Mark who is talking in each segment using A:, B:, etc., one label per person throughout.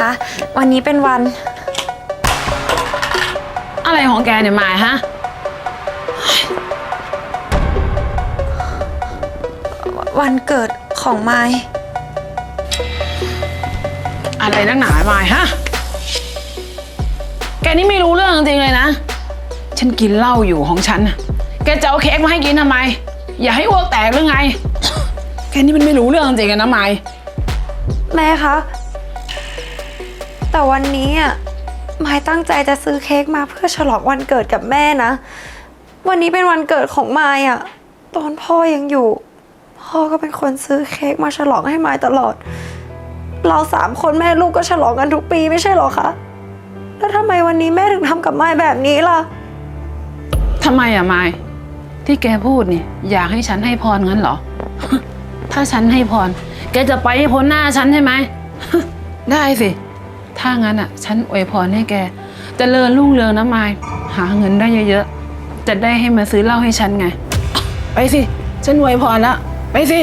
A: คะวันนี้เป็นวัน
B: อะไรของแกเนี่ยมายฮะ
A: วันเกิดของไมาย
B: อะไรนักหนามายฮะ แกนี่ไม่รู้เรื่องจริงๆเลยนะ ฉันกินเหล้าอยู่ของฉันน่ะแกจะเอาเค้กมาให้กินทำไม อย่าให้อ้วกแตกหรือไง แกนี่มันไม่รู้เรื่องจริงๆอะนะมาย
A: แม่คะ แต่วันนี้อะไมายตั้งใจจะซื้อเค้กมาเพื่อฉลองวันเกิดกับแม่นะ วันนี้เป็นวันเกิดของไมายอะ ตอนพ่อยังอยู่ พ่อก็เป็นคนซื้อเค้กมาฉลองให้ไมายตลอด เราสามคนแม่ลูกก็ฉลองกันทุกปีไม่ใช่หรอคะ แล้วทำไมวันนี้แม่ถึงทำกับไมายแบบนี้ล่ะ
B: ทำไมอะไมายที่แกพูดนี่อยากให้ฉันให้พรงั้นเหรอ ถ้าฉันให้พร แกจะไปให้พ้นหน้าฉันใช่ไหม ได้สิ ถ้างั้นอะ ฉันอวยพรให้แกจเจริญรุ่งเรืองนะมายหาเงินได้เยอะๆ จะได้ให้มาซื้อเหล้าให้ฉันไง ไปสิ ฉันอวยพรละ ไปสิ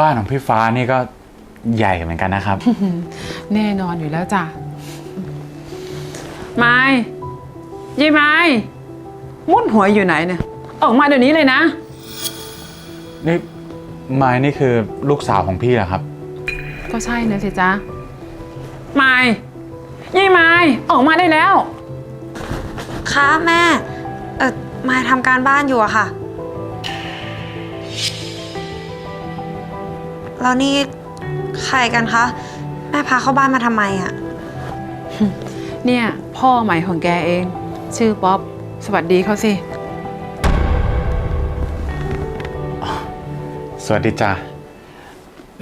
C: บ้านของพี่ฟ้านี่ก็ใหญ่เหมือนกันนะครับ
B: แน่นอนอยู่แล้วจ้ะไม้ยี่ไม้มุดหัวอยู่ไหนเนี่ย ออกมาเดี๋ยวนี้เลยนะ
C: นี่ไม้นี่คือลูกสาวของพี่เหรอครับ
B: ก็ใช่นะสิจ๊ะไม้ยี่ไม้ออกมาได้แล้ว
A: คะแม่ เออมายทำการบ้านอยู่อะค่ะ แล้วนี่ใครกันคะ แม่พาเข้าบ้านมาทำไมอะ
B: เนี่ยพ่อใหม่ของแกเอง ชื่อป๊อปสวัสดีเขาสิ
C: สวัสดีจ้ะ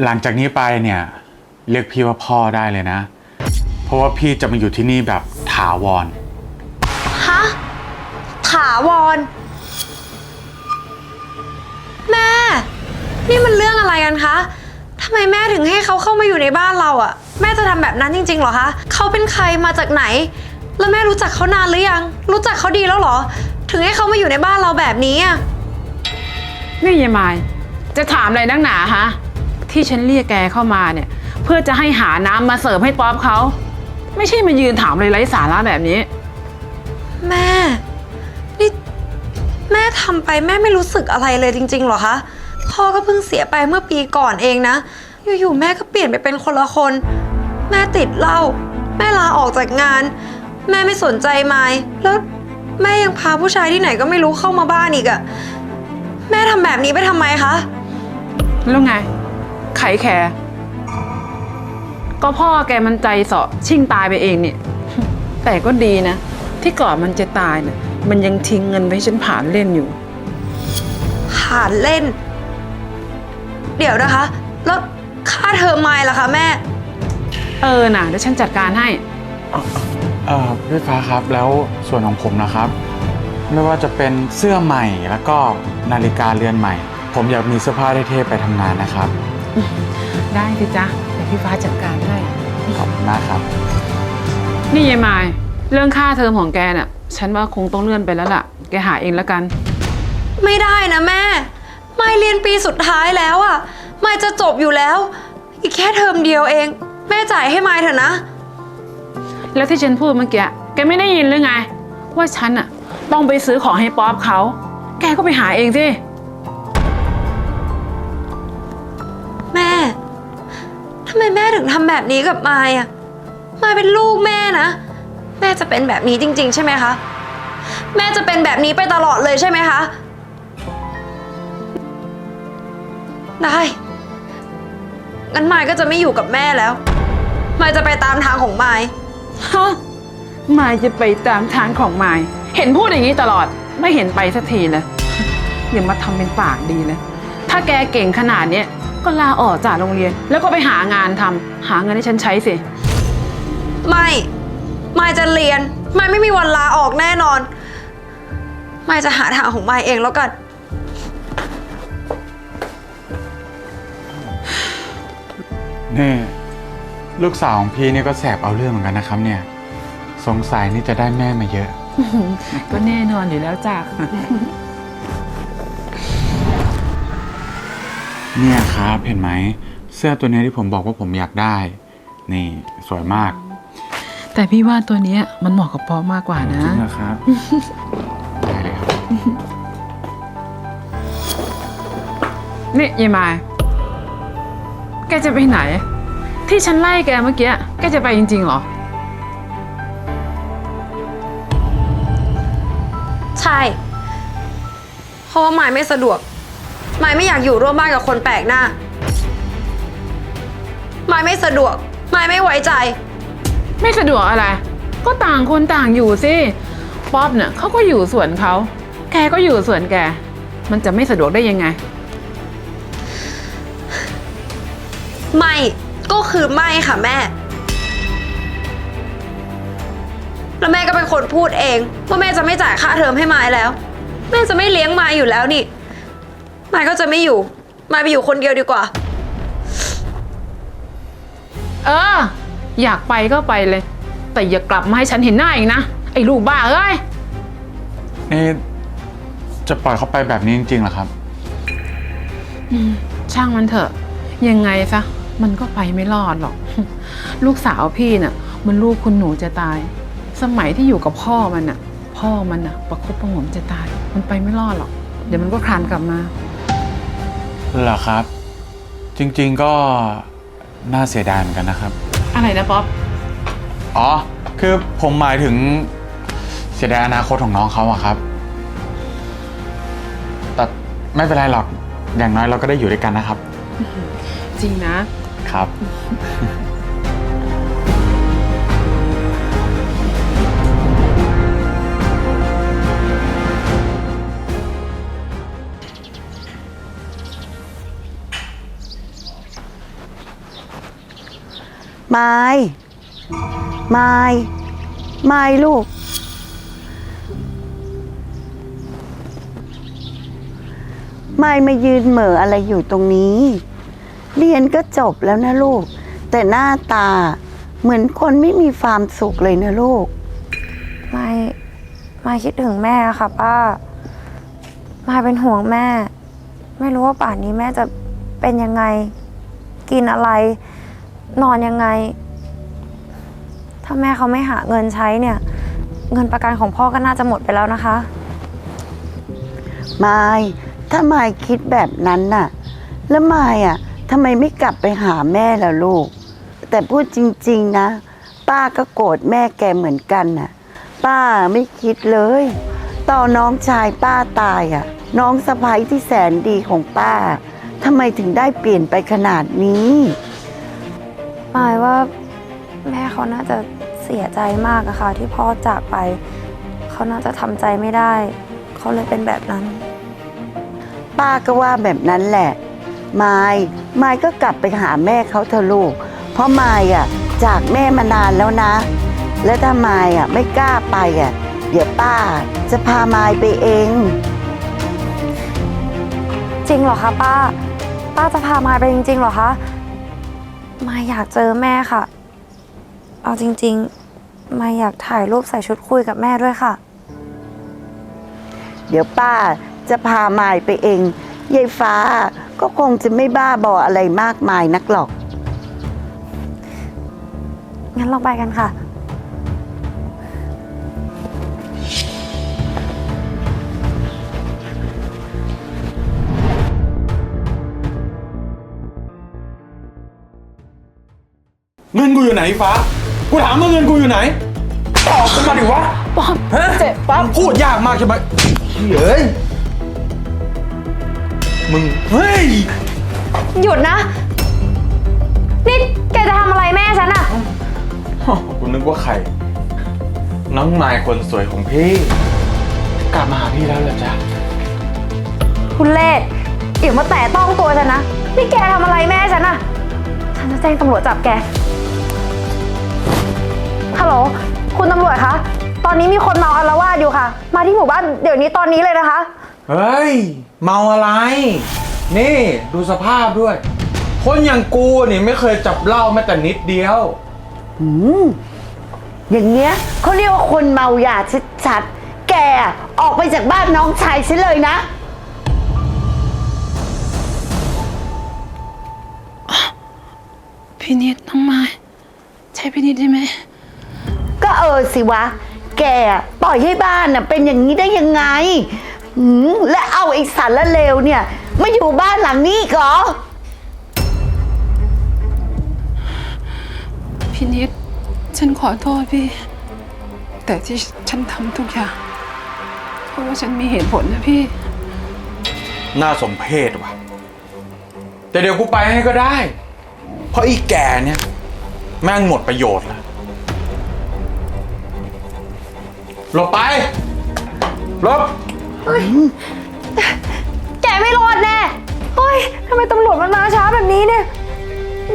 C: หลังจากนี้ไปเนี่ย เรียกพี่ว่าพ่อได้เลยนะ เพราะว่าพี่จะมาอยู่ที่นี่แบบถาวร
A: ฮะ ถาวร แม่ นี่มันเรื่องอะไรกันคะทำไมแม่ถึงให้เขาเข้ามาอยู่ในบ้านเราอะแม่จะทำแบบนั้นจริงๆเหรอคะเขาเป็นใครมาจากไหน แล้วแม่รู้จักเขานานหรือยัง รู้จักเขาดีแล้วเหรอ ถึงให้เขามาอยู่ในบ้านเราแบบนี้อะ
B: นี่ยายไม้จะถามอะไรนักหนาฮะ ที่ฉันเรียกแกเข้ามาเนี่ย เพื่อจะให้หาน้ำมาเสิร์ฟให้ป๊อปเขา ไม่ใช่มายืนถามเลยไร้สาระแบบนี้
A: แม่นี่แม่ทำไปแม่ไม่รู้สึกอะไรเลยจริงๆเหรอคะ พ่อก็เพิ่งเสียไปเมื่อปีก่อนเองนะ อยู่ๆแม่ก็เปลี่ยนไปเป็นคนละคน แม่ติดเหล้าแม่ลาออกจากงาน แม่ไม่สนใจไม้แล้วแม่ยังพาผู้ชายที่ไหนก็ไม่รู้เข้ามาบ้านอีกอะแม่ทำแบบนี้ไปทำไมคะ
B: แล้วไง ไขแคร์ก็พ่อแกมันใจเสาะชิ่งตายไปเองเนี่ยแต่ก็ดีนะ ที่ก่อนมันจะตายเนี่ยมันยังทิ้งเงินไว้ให้ฉันผ่านเล่นอยู่
A: ผ่านเล่น เดี๋ยวนะคะ แล้วค่าเทอมไม้ล่ะคะแม่
B: เออน่ะเดี๋ยวฉันจัดการให้
C: เอ่อพี่ฟ้าครับแล้วส่วนของผมนะครับ ไม่ว่าจะเป็นเสื้อใหม่แล้วก็นาฬิกาเรือนใหม่ ผมอยากมีเสื้อผ้าเท่ๆไปทำงานนะครับ
B: ได้สิจ๊ะเดี๋ยวพี่ฟ้าจัดการให้
C: ขอบคุณมากครับ
B: นี่ยายมาย เรื่องค่าเทอมของแกน่ะ ฉันว่าคงต้องเลื่อนไปแล้วล่ะ แกหาเองแล้วกัน
A: ไม่ได้นะแม่ ไม่เรียนปีสุดท้ายแล้วอะไม่จะจบอยู่แล้ว อีกแค่เทอมเดียวเอง แม่จ่ายให้ไม่เถอะนะ
B: แล้วที่ฉันพูดเมื่อกี้แกไม่ได้ยินหรือไง ว่าฉันอะต้องไปซื้อของให้ป๊อปเขา แกก็ไปหาเองสิ
A: แม่ทำไมแม่ถึงทำแบบนี้กับมายอะมายเป็นลูกแม่นะ แม่จะเป็นแบบนี้จริง ๆ ใช่ไหมคะ แม่จะเป็นแบบนี้ไปตลอดเลยใช่ไหมคะ ได้ งั้นมายก็จะไม่อยู่กับแม่แล้ว มายจะไปตามทางของมาย
B: ฮะมายจะไปตามทางของมาย เห็นพูดอย่างนี้ตลอด ไม่เห็นไปสักทีเลย อย่ามาทำเป็นปากดีเลย ถ้าแกเก่งขนาดเนี้ยก็ลาออกจากโรงเรียน แล้วก็ไปหางานทำหาเงินให้ฉันใช้สิ
A: ไม่ มายจะเรียน มายไม่มีวันลาออกแน่นอน มายจะหาทางของมายเองแล้วกัน
C: นี่ลูกสาวของพี่นี่ก็แสบเอาเรื่องเหมือนกันนะครับ เนี่ย สงสัยนี่จะได้แม่มาเยอะ
B: ก็แน่นอนอยู่แล้วจ้ะ
C: เนี่ยครับเห็นไหม เสื้อตัวเนี้ยที่ผมบอกว่าผมอยากได้ นี่ สวยมาก
B: แต่พี่ว่าตัวเนี้ยมันเหมาะกับป๊อปมากกว่านะ
C: จริงเหรอครับ ได้เลยครับ
B: นี่ยายมาย แกจะไปไหน ที่ฉันไล่แกเมื่อกี้ แกจะไปจริงๆเหรอ
A: ใช่ เพราะว่าหมายไม่สะดวก หมายไม่อยากอยู่ร่วมบ้านกับคนแปลกหน้า หมายไม่สะดวก หมายไม่ไว้ใจ
B: ไม่สะดวกอะไร ก็ต่างคนต่างอยู่สิ ป๊อปเนี่ยเขาก็อยู่ส่วนเขา แกก็อยู่ส่วนแก มันจะไม่สะดวกได้ยังไง
A: ไม่ก็คือไม่ค่ะแม่ แล้วแม่ก็เป็นคนพูดเอง ว่าแม่จะไม่จ่ายค่าเทอมให้ไม้แล้ว แม่จะไม่เลี้ยงไม้อยู่แล้วนี่ไม้ก็จะไม่อยู่ไม้ไปอยู่คนเดียวดีกว่า
B: เออ อยากไปก็ไปเลย แต่อย่ากลับมาให้ฉันเห็นหน้าอีกนะ ไอ้ลูกบ้าเอ้ย
C: นี่จะปล่อยเขาไปแบบนี้จริงๆเหรอครับ
B: ช่างมันเถอะ ยังไงซะ มันก็ไปไม่รอดหรอก ลูกสาวพี่น่ะ มันลูกคุณหนูจะตาย สมัยที่อยู่กับพ่อมันน่ะ พ่อมันน่ะ ประคบประหงมจะตาย มันไปไม่รอดหรอก เดี๋ยวมันก็คลานกลับมา
C: เหรอครับ จริงๆก็น่าเสียดายเหมือนกันนะครับ
B: อะไรนะป๊อป
C: อ๋อ คือผมหมายถึงเสียดายอนาคตของน้องเขาอะครับ แต่ไม่เป็นไรหรอกอย่างน้อยเราก็ได้อยู่ด้วยกันนะครับ
B: จริงนะ
C: ครับ
D: ไม้ไม้ไม้ลูก ไม้มายืนเหม่ออะไรอยู่ตรงนี้ เรียนก็จบแล้วนะลูก แต่หน้าตาเหมือนคนไม่มีความสุขเลยนะลูก
A: ไม่ไม่คิดถึงแม่ค่ะป้าไม่เป็นห่วงแม่ ไม่รู้ว่าป่านนี้แม่จะเป็นยังไง กินอะไร นอนยังไง ถ้าแม่เขาไม่หาเงินใช้เนี่ย เงินประกันของพ่อก็น่าจะหมดไปแล้วนะคะ
D: ไม้ถ้าไม้คิดแบบนั้นน่ะ แล้วไม้อะ ทำไมไม่กลับไปหาแม่ล่ะลูก แต่พูดจริง ๆนะ ป้าก็โกรธแม่แกเหมือนกันน่ะ ป้าไม่คิดเลย ตอนน้องชายป้าตายอะ น้องสะพ้ยที่แสนดีของป้าทำไมถึงได้เปลี่ยนไปขนาดนี้
A: หมายว่าแม่เขาน่าจะเสียใจมากอะค่ะ ที่พ่อจากไป เขาน่าจะทำใจไม่ได้ เขาเลยเป็นแบบนั้น
D: ป้าก็ว่าแบบนั้นแหละ ไม้ไม้ก็กลับไปหาแม่เขาเถอะลูก เพราะไม้อะจากแม่มานานแล้วนะ และถ้าไม้อะไม่กล้าไปอะ เดี๋ยวป้าจะพาไม้ไปเอง
A: จริงเหรอคะป้า ป้าจะพามายไปจริงๆเหรอคะมายอยากเจอแม่ค่ะ เอาจริง ๆ มายอยากถ่ายรูปใส่ชุดคุยกับแม่ด้วยค่ะ
D: เดี๋ยวป้าจะพาไม้ไปเองยายฟ้า ก็คงจะไม่บ้าบออะไรมากมายนักหรอก
A: งั้นเราไปกันค่ะ
C: เงินกูอยู่ไหนฟ้า กูถามว่าเงินกูอยู่ไหน ตอบกันมาดิวะ
B: ป๊อป
C: ฮะ
B: เจ็บป๊อป
C: มึงพูดยากมากใช่ไหมเฮ้ย มึง เฮ้ย
A: หยุดนะ นี่แกจะทำอะไรแม่ฉันอะ
C: กูนึกว่าใคร น้องนายคนสวยของพี่ กลับมาหาพี่แล้วเหรอจ๊ะ
A: คุณเล่อย่ามาแตะต้องตัวฉันนะ นี่แกทำอะไรแม่ฉันอะฉันจะแจ้งตำรวจจับแก ฮัลโหล คุณตำรวจคะ ตอนนี้มีคนเมาอาละวาดอยู่ค่ะ มาที่หมู่บ้านเดี๋ยวนี้ตอนนี้เลยนะคะ
C: เฮ้ย เมาอะไร นี่ดูสภาพด้วย คนอย่างกูนี่ไม่เคยจับเหล้าแม้แต่นิดเดียว
D: อืมอย่างเงี้ยเขาเรียกว่าคนเมายาชัดๆ แกออกไปจากบ้านน้องชายฉันเลยนะ
B: พี่นิดน้องไม้ใช่พี่นิดใช่ไหม
D: ก็เออสิวะ แกปล่อยให้บ้านน่ะเป็นอย่างนี้ได้ยังไง หืมและเอาไอ้สารละเลวเนี่ยมาอยู่บ้านหลังนี้อีกเหรอ
B: พี่นิด ฉันขอโทษพี่ แต่ที่ฉันทำทุกอย่าง เพราะว่าฉันมีเหตุผลนะพี่
C: น่าสมเพชว่ะ แต่เดี๋ยวกูไปให้ก็ได้ เพราะอีแก่เนี่ยแม่งหมดประโยชน์แล้วหลบไปหลบ
A: แกไม่รอดแน่เฮ้ยทำไมตำรวจมันมาช้าแบบนี้เนี่ย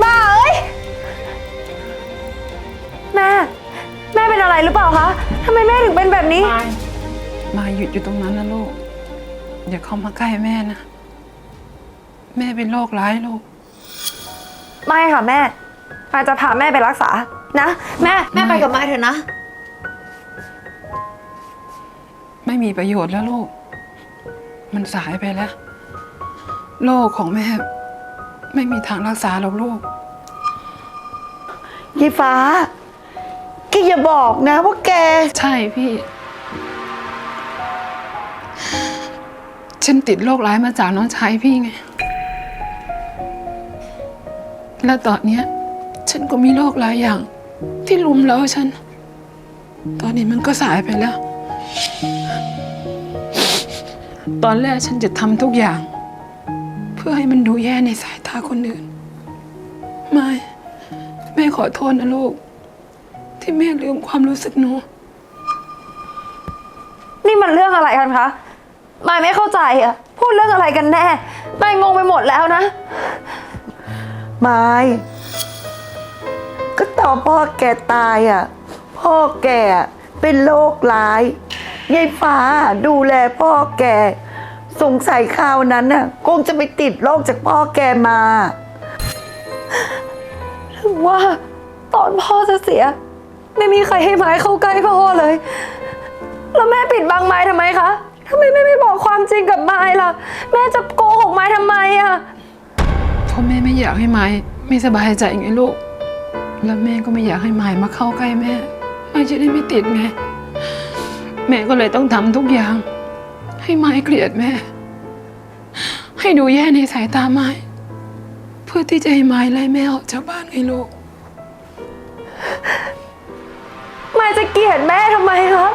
A: บ้าเอ้ยแม่แม่เป็นอะไรหรือเปล่าคะทำไมแม่ถึงเป็นแบบนี้
B: มาหยุดอยู่ตรงนั้นนะลูก อย่าเข้ามาใกล้แม่นะ แม่เป็นโรคร้ายลูก
A: ไม่ค่ะแม่มาจะพาแม่ไปรักษานะ แม่แม่ไปกับมาเถอะนะ
B: ไม่มีประโยชน์แล้วลูก มันสายไปแล้ว โรคของแม่ ไม่มีทางรักษาหรอกลูก
D: ยายฟ้าแกอย่าบอกนะว่าแก
B: ใช่พี่ ฉันติดโรคร้ายมาจากน้องชายพี่ไง และตอนเนี้ย ฉันก็มีโรคหลายอย่าง ที่ลุมเล้าฉัน ตอนนี้มันก็สายไปแล้ว ตอนแรกฉันจะทำทุกอย่าง เพื่อให้มันดูแย่ในสายตาคนอื่น ไม่ แม่ขอโทษนะลูก ที่แม่ลืมความรู้สึกหนู
A: นี่มันเรื่องอะไรกันคะมายไม่เข้าใจอะพูดเรื่องอะไรกันแน่มายงงไปหมดแล้วนะ
D: ไม่ก็ตอนพ่อแกตายอะ พ่อแกเป็นโรคร้าย ยายฟ้าดูแลพ่อแก สงสัยคราวนั้นน่ะคงจะไปติดโรคจากพ่อแกมา
A: ถึงว่าตอนพ่อจะเสีย ไม่มีใครให้ไม้เข้าใกล้พ่อเลย แล้วแม่ปิดบังไม้ทำไมคะทำไมแม่ไม่บอกความจริงกับไม้ล่ะ แม่จะโกหกไม้ทำไมอะ
B: เพราะแม่ไม่อยากให้ไม้ไม่สบายใจไงลูก แล้วแม่ก็ไม่อยากให้ไม้มาเข้าใกล้แม่ไม้จะได้ไม่ติดไง แม่ก็เลยต้องทำทุกอย่าง ให้ไม้เกลียดแม่ ให้ดูแย่ในสายตาไม้ เพื่อที่จะให้ไม้ไล่แม่ออกจากบ้านไงลูก
A: ไม้จะเกลียดแม่ทำไมคะ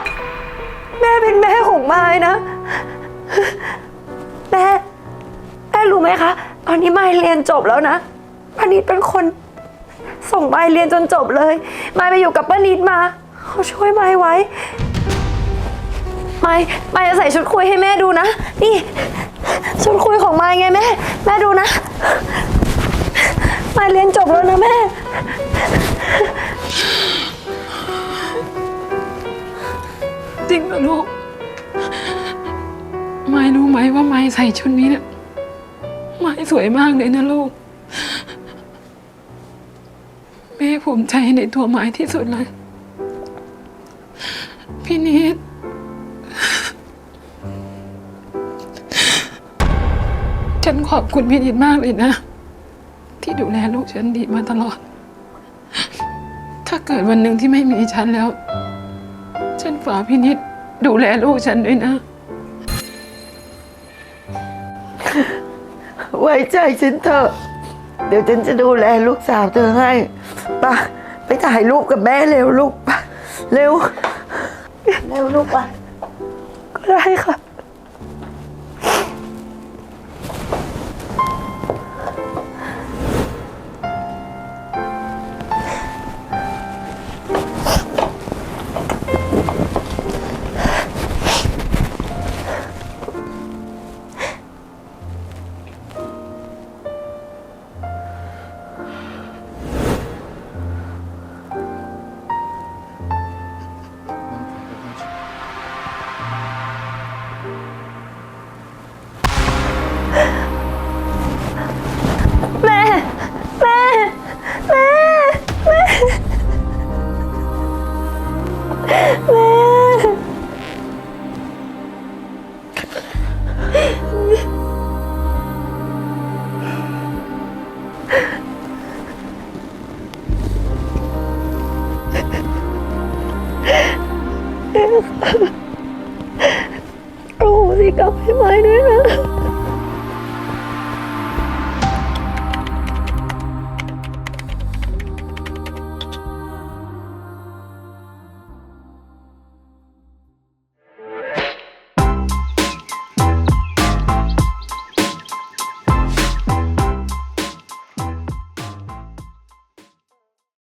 A: แม่เป็นแม่ของไม้นะแม่แม่รู้ไหมคะตอนนี้ไม้เรียนจบแล้วนะป้านิดเป็นคน ส่งไม้เรียนจนจบเลยไม้ไปอยู่กับป้านิดมาเขาช่วยไม้ไว้ ไม้ไม้จะใส่ชุดคุยให้แม่ดูนะ นี่ ชุดคุยของไม้ไงแม่ แม่ดูนะไม้เรียนจบแล้วนะแม่
B: จริงเหรอลูก ไม้รู้ไหมว่าไม้ใส่ชุดนี้เนี่ยไม้สวยมากเลยนะลูก แม่ภูมิใจในตัวไม้ที่สุดเลย พี่นิด ฉันขอบคุณพี่นิดมากเลยนะ ที่ดูแลลูกฉันดีมาตลอด ถ้าเกิดวันหนึ่งที่ไม่มีฉันแล้ว ฉันฝากพี่นิดดูแลลูกฉันด้วยนะ
D: ไว้ใจฉันเถอะ เดี๋ยวฉันจะดูแลลูกสาวเธอให้ไปะไปถ่ายรูปกับแม่เร็วลูกไปเร็ว เร็วลูกไป
A: ก็ได้ค่ะ
E: โอ้โหสิกรรมให้ไม้ด้วยนะ